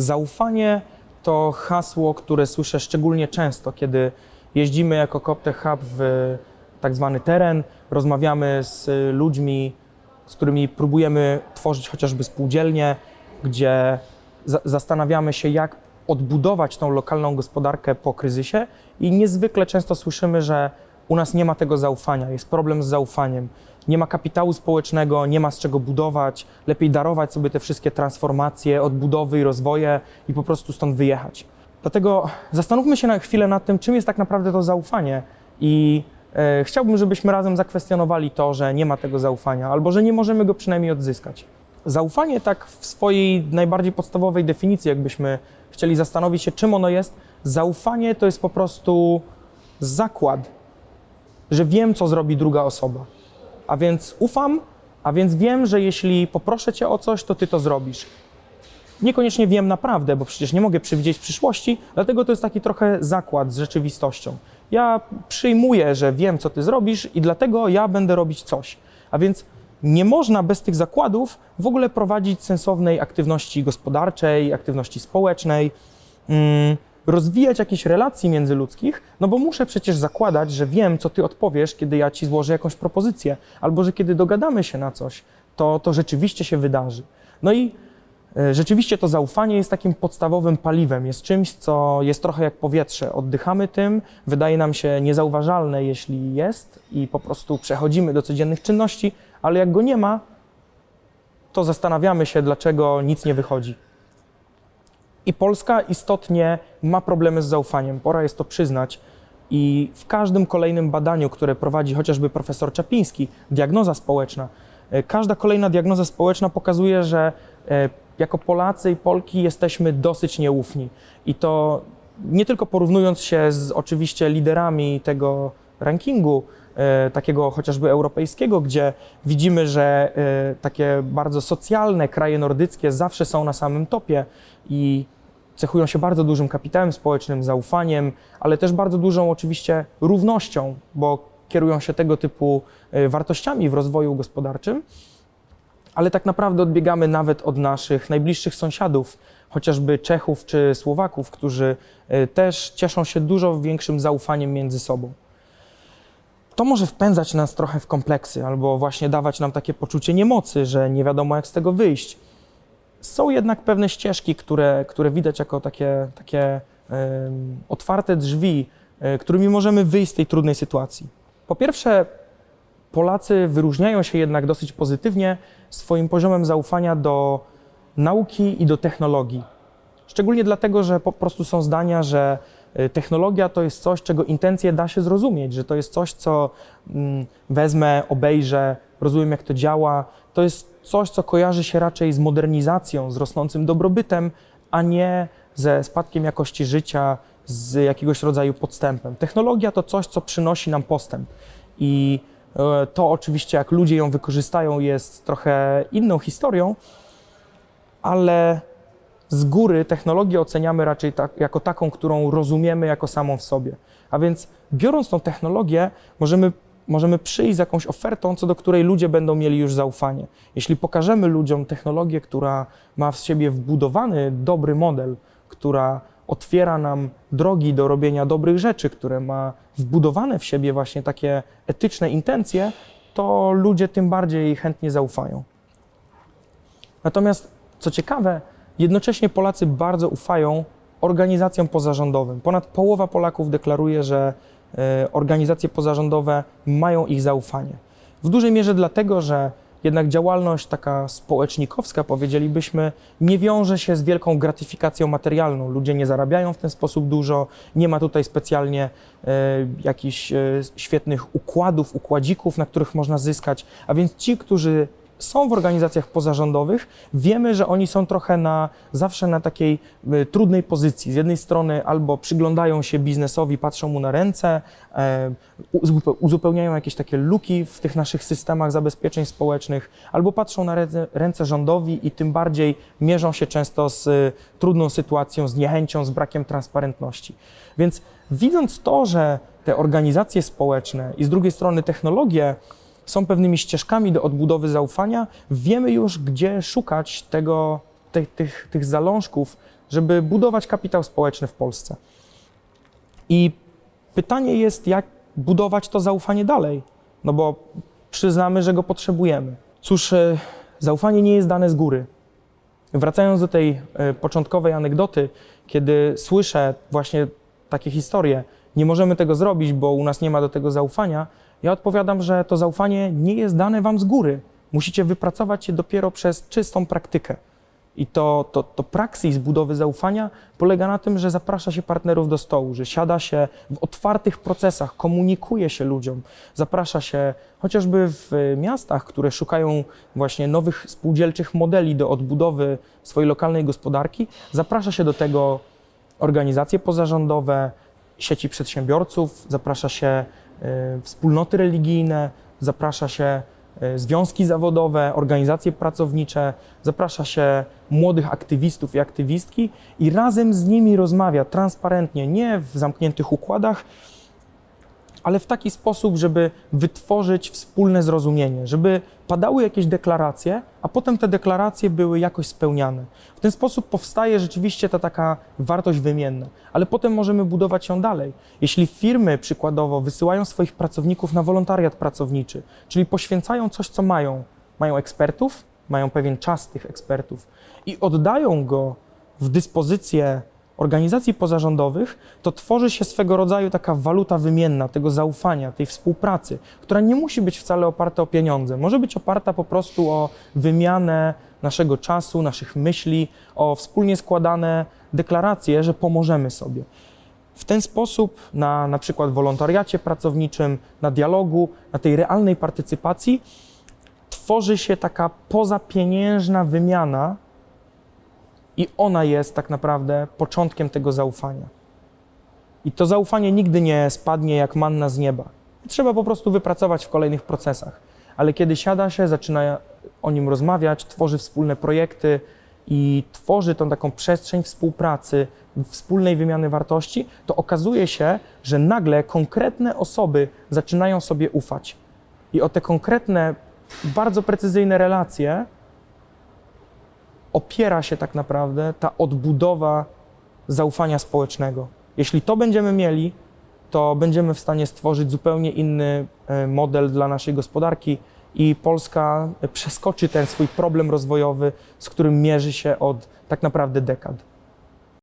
Zaufanie to hasło, które słyszę szczególnie często, kiedy jeździmy jako Coptech Hub w tak zwany teren, rozmawiamy z ludźmi, z którymi próbujemy tworzyć chociażby spółdzielnie, gdzie za- zastanawiamy się, jak odbudować tą lokalną gospodarkę po kryzysie i niezwykle często słyszymy, że u nas nie ma tego zaufania, jest problem z zaufaniem. Nie ma kapitału społecznego, nie ma z czego budować, lepiej darować sobie te wszystkie transformacje, odbudowy i rozwoje i po prostu stąd wyjechać. Dlatego zastanówmy się na chwilę nad tym, czym jest tak naprawdę to zaufanie i e, chciałbym, żebyśmy razem zakwestionowali to, że nie ma tego zaufania albo że nie możemy go przynajmniej odzyskać. Zaufanie tak w swojej najbardziej podstawowej definicji, jakbyśmy chcieli zastanowić się, czym ono jest, zaufanie to jest po prostu zakład, że wiem, co zrobi druga osoba. A więc ufam, a więc wiem, że jeśli poproszę cię o coś, to ty to zrobisz. Niekoniecznie wiem naprawdę, bo przecież nie mogę przewidzieć przyszłości, dlatego to jest taki trochę zakład z rzeczywistością. Ja przyjmuję, że wiem, co ty zrobisz i dlatego ja będę robić coś. A więc nie można bez tych zakładów w ogóle prowadzić sensownej aktywności gospodarczej, aktywności społecznej, mm, rozwijać jakieś relacji międzyludzkich, no bo muszę przecież zakładać, że wiem, co ty odpowiesz, kiedy ja ci złożę jakąś propozycję, albo że kiedy dogadamy się na coś, to, to rzeczywiście się wydarzy. No i E, Rzeczywiście to zaufanie jest takim podstawowym paliwem, jest czymś, co jest trochę jak powietrze. Oddychamy tym, wydaje nam się niezauważalne, jeśli jest, i po prostu przechodzimy do codziennych czynności, ale jak go nie ma, to zastanawiamy się, dlaczego nic nie wychodzi. I Polska istotnie ma problemy z zaufaniem, pora jest to przyznać. I w każdym kolejnym badaniu, które prowadzi chociażby profesor Czapiński, diagnoza społeczna, e, każda kolejna diagnoza społeczna pokazuje, że e, jako Polacy i Polki jesteśmy dosyć nieufni. I to nie tylko porównując się z oczywiście liderami tego rankingu, takiego chociażby europejskiego, gdzie widzimy, że e, takie bardzo socjalne kraje nordyckie zawsze są na samym topie i cechują się bardzo dużym kapitałem społecznym, zaufaniem, ale też bardzo dużą oczywiście równością, bo kierują się tego typu e, wartościami w rozwoju gospodarczym ale tak naprawdę odbiegamy nawet od naszych najbliższych sąsiadów, chociażby Czechów czy Słowaków, którzy e, też cieszą się dużo większym zaufaniem między sobą. To może wpędzać nas trochę w kompleksy, albo właśnie dawać nam takie poczucie niemocy, że nie wiadomo jak z tego wyjść. Są jednak pewne ścieżki, które, które widać jako takie, takie otwarte drzwi, e, którymi możemy wyjść z tej trudnej sytuacji. Po pierwsze, Polacy wyróżniają się jednak dosyć pozytywnie swoim poziomem zaufania do nauki i do technologii. Szczególnie dlatego, że po prostu są zdania, że technologia to jest coś, czego intencje da się zrozumieć, że to jest coś, co mm, wezmę, obejrzę, rozumiem, jak to działa. To jest coś, co kojarzy się raczej z modernizacją, z rosnącym dobrobytem, a nie ze spadkiem jakości życia, z jakiegoś rodzaju podstępem. Technologia to coś, co przynosi nam postęp. I e, to oczywiście, jak ludzie ją wykorzystają, jest trochę inną historią, ale z góry technologię oceniamy raczej tak, jako taką, którą rozumiemy jako samą w sobie. A więc biorąc tą technologię, możemy, możemy przyjść z jakąś ofertą, co do której ludzie będą mieli już zaufanie. Jeśli pokażemy ludziom technologię, która ma w siebie wbudowany dobry model, która otwiera nam drogi do robienia dobrych rzeczy, które ma wbudowane w siebie właśnie takie etyczne intencje, to ludzie tym bardziej chętnie zaufają. Natomiast, co ciekawe, jednocześnie Polacy bardzo ufają organizacjom pozarządowym. Ponad połowa Polaków deklaruje, że e, organizacje pozarządowe mają ich zaufanie. W dużej mierze dlatego, że jednak działalność taka społecznikowska, powiedzielibyśmy, nie wiąże się z wielką gratyfikacją materialną. Ludzie nie zarabiają w ten sposób dużo, nie ma tutaj specjalnie e, jakichś e, świetnych układów, układzików, na których można zyskać. A więc ci, którzy są w organizacjach pozarządowych, wiemy, że oni są trochę na, zawsze na takiej y, trudnej pozycji. Z jednej strony albo przyglądają się biznesowi, patrzą mu na ręce, e, uzupe- uzupełniają jakieś takie luki w tych naszych systemach zabezpieczeń społecznych, albo patrzą na ręce, ręce rządowi i tym bardziej mierzą się często z y, trudną sytuacją, z niechęcią, z brakiem transparentności. Więc widząc to, że te organizacje społeczne i z drugiej strony technologie są pewnymi ścieżkami do odbudowy zaufania, wiemy już, gdzie szukać tego, tych, tych, tych zalążków żeby budować kapitał społeczny w Polsce. I pytanie jest, jak budować to zaufanie dalej, no bo przyznamy, że go potrzebujemy. Cóż, e, zaufanie nie jest dane z góry. Wracając do tej e, początkowej anegdoty, kiedy słyszę właśnie takie historie, nie możemy tego zrobić, bo u nas nie ma do tego zaufania, ja odpowiadam, że to zaufanie nie jest dane wam z góry. Musicie wypracować je dopiero przez czystą praktykę. I to, to, to praksis budowy zaufania polega na tym, że zaprasza się partnerów do stołu, że siada się w otwartych procesach, komunikuje się ludziom, zaprasza się chociażby w miastach, które szukają właśnie nowych spółdzielczych modeli do odbudowy swojej lokalnej gospodarki, zaprasza się do tego organizacje pozarządowe, sieci przedsiębiorców, zaprasza się y, wspólnoty religijne, zaprasza się y, związki zawodowe, organizacje pracownicze, zaprasza się młodych aktywistów i aktywistki i razem z nimi rozmawia transparentnie, nie w zamkniętych układach, ale w taki sposób, żeby wytworzyć wspólne zrozumienie, żeby padały jakieś deklaracje, a potem te deklaracje były jakoś spełniane. W ten sposób powstaje rzeczywiście ta taka wartość wymienna, ale potem możemy budować ją dalej. Jeśli firmy przykładowo wysyłają swoich pracowników na wolontariat pracowniczy, czyli poświęcają coś, co mają, mają ekspertów, mają pewien czas tych ekspertów i oddają go w dyspozycję organizacji pozarządowych, to tworzy się swego rodzaju taka waluta wymienna tego zaufania, tej współpracy, która nie musi być wcale oparta o pieniądze. Może być oparta po prostu o wymianę naszego czasu, naszych myśli, o wspólnie składane deklaracje, że pomożemy sobie. W ten sposób na na przykład wolontariacie pracowniczym, na dialogu, na tej realnej partycypacji tworzy się taka pozapieniężna wymiana i ona jest tak naprawdę początkiem tego zaufania. I to zaufanie nigdy nie spadnie jak manna z nieba. Trzeba po prostu wypracować w kolejnych procesach. Ale kiedy siada się, zaczyna o nim rozmawiać, tworzy wspólne projekty i tworzy tą taką przestrzeń współpracy, wspólnej wymiany wartości, to okazuje się, że nagle konkretne osoby zaczynają sobie ufać. I o te konkretne, bardzo precyzyjne relacje opiera się tak naprawdę ta odbudowa zaufania społecznego. Jeśli to będziemy mieli, to będziemy w stanie stworzyć zupełnie inny e, model dla naszej gospodarki i Polska przeskoczy ten swój problem rozwojowy, z którym mierzy się od tak naprawdę dekad.